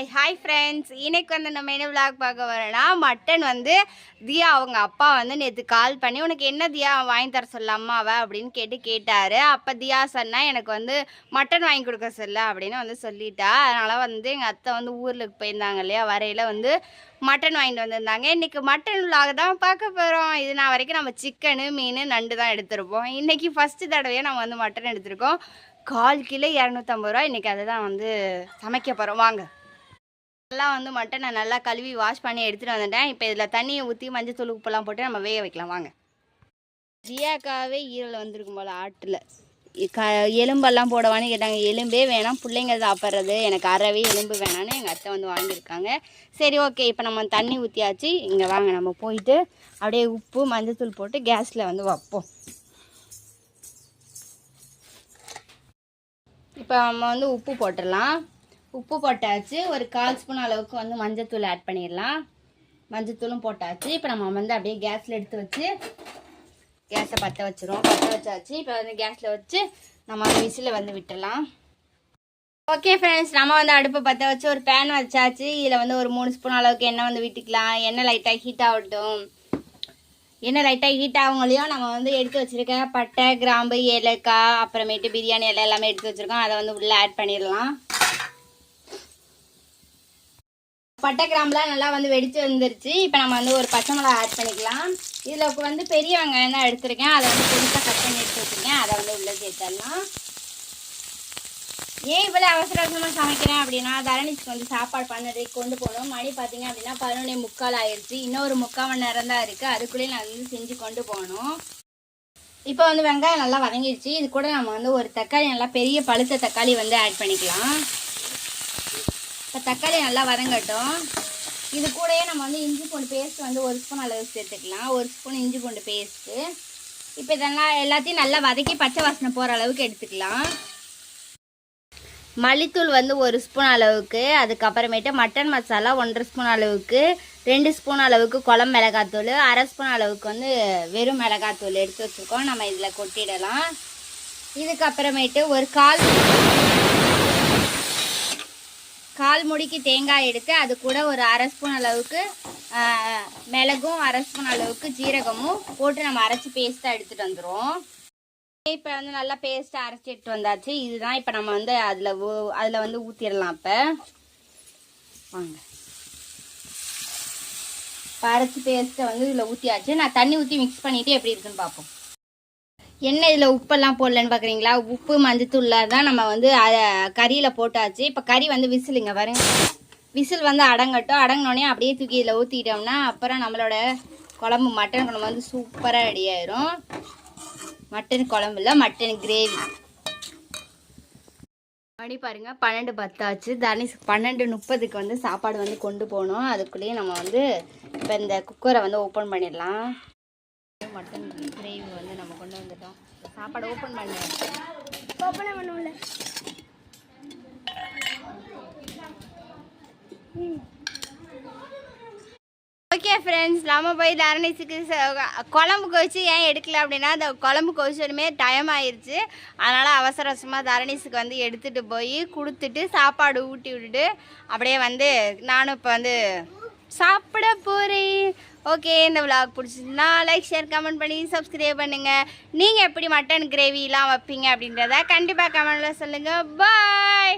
Hi hi friends இன்னைக்கு வந்து நம்ம என்ன விளாக் பார்க்க வரோன்னா மட்டன் வந்து தியா அவங்க அப்பா வந்து நேற்று கால் பண்ணி உனக்கு என்ன தியா? வாங்கி தர சொல்லாமா அவ அப்படின்னு கேட்டு கேட்டார். அப்போ தியா சொன்னால் எனக்கு வந்து மட்டன் வாங்கி கொடுக்க சொல்ல அப்படின்னு வந்து சொல்லிட்டா. அதனால் வந்து எங்கள் அத்தை வந்து ஊரில் போயிருந்தாங்க இல்லையா? வரையில் வந்து மட்டன் வாங்கிட்டு வந்திருந்தாங்க. இன்றைக்கி மட்டன் விளாக் தான் பார்க்க போகிறோம் இது நான் வரைக்கும் நம்ம சிக்கனு மீன் நண்டு தான் எடுத்திருப்போம். இன்றைக்கி ஃபஸ்ட்டு தடவையாக நம்ம வந்து மட்டன் எடுத்திருக்கோம். கால் கிலோ இரநூத்தம்பது ரூபா இன்றைக்கி அதை தான் வந்து சமைக்க போகிறோம் வாங்க. நல்லா வந்து மட்டனை நல்லா கழுவி வாஷ் பண்ணி எடுத்துகிட்டு வந்துட்டேன். இப்போ இதில் தண்ணியை ஊற்றி மஞ்சள் தூள் உப்புலாம் போட்டு நம்ம வேக வைக்கலாம். வாங்க. ஜியாக்காவே ஈரல் வந்திருக்கும் போல் ஆட்டில். க எலும்பெல்லாம் போடவான்னு கேட்டாங்க. எலும்பே வேணாம். பிள்ளைங்க சாப்பிட்றது எனக்கு அறவே எலும்பு வேணான்னு எங்கள் அத்தை வந்து வாங்கியிருக்காங்க. சரி ஓகே. இப்போ நம்ம தண்ணி ஊற்றியாச்சு இங்கே வாங்க நம்ம போயிட்டு அப்படியே உப்பு மஞ்சள் தூள் போட்டு கேஸில் வந்து வைப்போம். இப்போ நம்ம வந்து உப்பு போட்டுடலாம். உப்பு போட்டாச்சு. ஒரு கால் ஸ்பூன் அளவுக்கு வந்து மஞ்சத்தூள் ஆட் பண்ணிடலாம். மஞ்சத்தூளும் போட்டாச்சு. இப்போ நம்ம வந்து அப்படியே கேஸில் எடுத்து வச்சு கேஸை பற்ற வச்சுருவோம். பற்ற வச்சாச்சு. இப்போ வந்து கேஸில் வச்சு நம்ம விசில் வந்து விட்டுடலாம். ஓகே ஃப்ரெண்ட்ஸ் நம்ம வந்து அடுப்பை பற்ற வச்சு ஒரு பேன் வச்சாச்சு. இதில் வந்து ஒரு மூணு ஸ்பூன் அளவுக்கு எண்ணெய் வந்து விட்டுக்கலாம். எண்ணெய் லைட்டாக ஹீட் ஆகட்டும். எண்ணெய் லைட்டாக ஹீட் ஆகுங்களையும் நம்ம வந்து எடுத்து வச்சுருக்க பட்டை கிராம்பு ஏலக்காய் அப்புறமேட்டு பிரியாணி எல்லாம் எல்லாமே எடுத்து வச்சுருக்கோம். அதை வந்து உள்ளே ஆட் பண்ணிடலாம். பட்டை கிராம்புலாம் நல்லா வந்து வெடித்து வந்துருச்சு. இப்போ நம்ம வந்து ஒரு பச்சை மிளகா ஆட் பண்ணிக்கலாம். இதில் வந்து பெரிய வெங்காயம் தான் எடுத்திருக்கேன். அதை வந்து பெருசாக கட் பண்ணி எடுத்து அதை வந்து உள்ளே சேர்த்துடலாம். ஏன் இவ்வளோ அவசர அவசரமாக சமைக்கிறேன் அப்படின்னா தரணிக்கு வந்து சாப்பாடு பண்ணது கொண்டு போகணும் மணி பார்த்தீங்க அப்படின்னா பதினொன்னே முக்கால் ஆயிடுச்சு இன்னொரு முக்கால் மணி நேரம் தான் இருக்குது அதுக்குள்ளேயே நான் வந்து செஞ்சு கொண்டு போகணும் இப்போ வந்து வெங்காயம் நல்லா வதங்கிடுச்சு இது கூட நம்ம வந்து ஒரு தக்காளி நல்லா பெரிய பழுத்த தக்காளி வந்து ஆட் பண்ணிக்கலாம். இப்போ தக்காளி நல்லா வதங்கட்டும். இது கூடயே நம்ம வந்து இஞ்சி பூண்டு பேஸ்ட் வந்து ஒரு ஸ்பூன் அளவு சேர்த்துக்கலாம் ஒரு ஸ்பூன் இஞ்சி பூண்டு பேஸ்ட்டு இப்போ இதெல்லாம் எல்லாத்தையும் நல்லா வதக்கி பச்சை வாசனை போகிற அளவுக்கு எடுத்துக்கலாம். மல்லித்தூள் வந்து ஒரு ஸ்பூன் அளவுக்கு அதுக்கப்புறமேட்டு மட்டன் மசாலா ஒன்றரை ஸ்பூன் அளவுக்கு ரெண்டு ஸ்பூன் அளவுக்கு குழம்பு மிளகாத்தூள் அரை ஸ்பூன் அளவுக்கு வந்து வெறும் மிளகாத்தூள் எடுத்து வச்சுருக்கோம். நம்ம இதில் கொட்டிடலாம். இதுக்கப்புறமேட்டு ஒரு கால் கால் முடிக்கு தேங்காய் எடுத்து அது கூட ஒரு அரை ஸ்பூன் அளவுக்கு மிளகும் அரை ஸ்பூன் அளவுக்கு ஜீரகமும் போட்டு நம்ம அரைச்சி பேஸ்ட்டாக எடுத்துகிட்டு வந்துடுவோம் இப்போ வந்து நல்லா பேஸ்ட்டாக அரைச்சி எடுத்து வந்தாச்சு. இதுதான் இப்போ நம்ம வந்து அதில் அதில் வந்து ஊற்றிடலாம் இப்போ. வாங்க. இப்போ அரைச்சி பேஸ்ட்டை வந்து இதில் ஊற்றியாச்சு நான் தண்ணி ஊற்றி மிக்ஸ் பண்ணிவிட்டு எப்படி இருக்குன்னு பார்ப்போம் என்ன இதில் உப்பெல்லாம் போடலன்னு பார்க்குறீங்களா உப்பு மஞ்சத்தூளில் தான் நம்ம வந்து அதை கறியில் போட்டாச்சு. இப்போ கறி வந்து விசிலுங்க வருங்க விசில் வந்து அடங்கட்டும். அடங்கினோடனே அப்படியே தூக்கி இதில் ஊற்றிட்டோம்னா அப்புறம் நம்மளோட குழம்பு மட்டன் குழம்பு வந்து சூப்பராக ரெடி ஆயிரும். மட்டன் குழம்புல மட்டன் கிரேவி மணி பாருங்க பன்னெண்டு பத்தாச்சு. தனிஷ் பன்னெண்டு முப்பதுக்கு வந்து சாப்பாடு வந்து கொண்டு போகணும். அதுக்குள்ளேயே நம்ம வந்து இப்போ இந்த குக்கரை வந்து ஓப்பன் பண்ணிடலாம். மட்டன் கிரேவி வந்து நம்ம கொண்டு வந்துட்டோம். சாப்பாடு ஓப்பன் பண்ண. ஓப்பனே பண்ண முடியல ஓகே ஃப்ரெண்ட்ஸ் நம்ம போய் தரணிசுக்கு ச- குழம்பு கொதிச்சு ஏன் எடுக்கல அப்படின்னா அந்த குழம்பு கொதிச்சதுமே டைம் ஆயிருச்சு. அதனால் அவசர அவசரமாக தரணிசுக்கு வந்து எடுத்துகிட்டு போய் கொடுத்துட்டு சாப்பாடு ஊட்டி விட்டுட்டு அப்படியே வந்து நானும் இப்போ வந்து சாப்பிட போகிறேன் ஓகே இந்த விளாக் பிடிச்சிருந்தா லைக் ஷேர் கமெண்ட் பண்ணி சப்ஸ்கிரைப் பண்ணுங்கள் நீங்கள் எப்படி மட்டன் கிரேவிலாம் வைப்பீங்க அப்படின்றத கண்டிப்பாக கமெண்டில் சொல்லுங்கள் பாய்